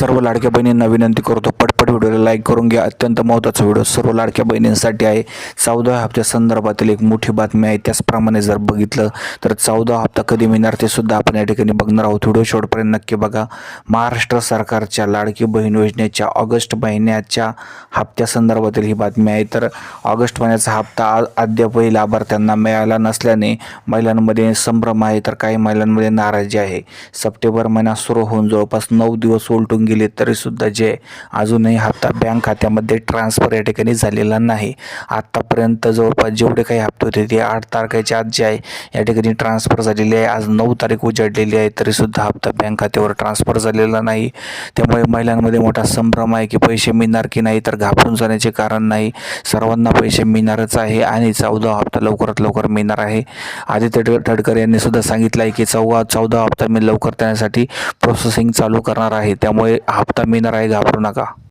सर्व लाडक्या बहिणींना विनंती करतो. पटपट व्हिडिओला लाईक करून घ्या. अत्यंत महत्त्वाचा व्हिडिओ सर्व लाडक्या बहिणींसाठी आहे. चौदा हप्त्या संदर्भातील एक मोठी बातमी आहे. त्याचप्रमाणे जर बघितलं तर चौदा हप्ता कधी मिळणार ते सुद्धा आपण या ठिकाणी बघणार आहोत. व्हिडिओ शेवटपर्यंत नक्की बघा. महाराष्ट्र सरकारच्या लाडकी बहीण योजनेच्या ऑगस्ट महिन्याच्या हप्त्या संदर्भातील ही बातमी आहे. तर ऑगस्ट महिन्याचा हप्ता अद्यापही लाभार्थ्यांना मिळाला नसल्याने महिलांमध्ये संभ्रम आहे. तर काही महिलांमध्ये नाराजी आहे. सप्टेंबर महिना सुरू होऊन जवळपास नऊ दिवस उलटून गेले तरीसुद्धा जे अजूनही हप्ता बँक खात्यामध्ये ट्रान्सफर या ठिकाणी झालेला नाही. आत्तापर्यंत जवळपास जेवढे काही हप्ते होते ते आठ तारखेच्या आज जे आहे. या ठिकाणी ट्रान्सफर झालेले आहे. आज नऊ तारीख उजाडलेली आहे तरीसुद्धा हप्ता बँक खात्यावर ट्रान्सफर झालेला नाही. त्यामुळे महिलांमध्ये मोठा संभ्रम आहे की पैसे मिळणार की नाही तर घाबरून जाण्याचे कारण नाही. सर्वांना पैसे मिळणारच आहे आणि चौदा हप्ता लवकरात लवकर मिळणार आहे. आदित्य तडकर यांनी सुद्धा सांगितलं आहे की चौदा चौदा हप्ता मी लवकर त्यासाठी प्रोसेसिंग चालू करणार आहे. त्यामुळे हप्ता मिळणार आहे घाबरू नका.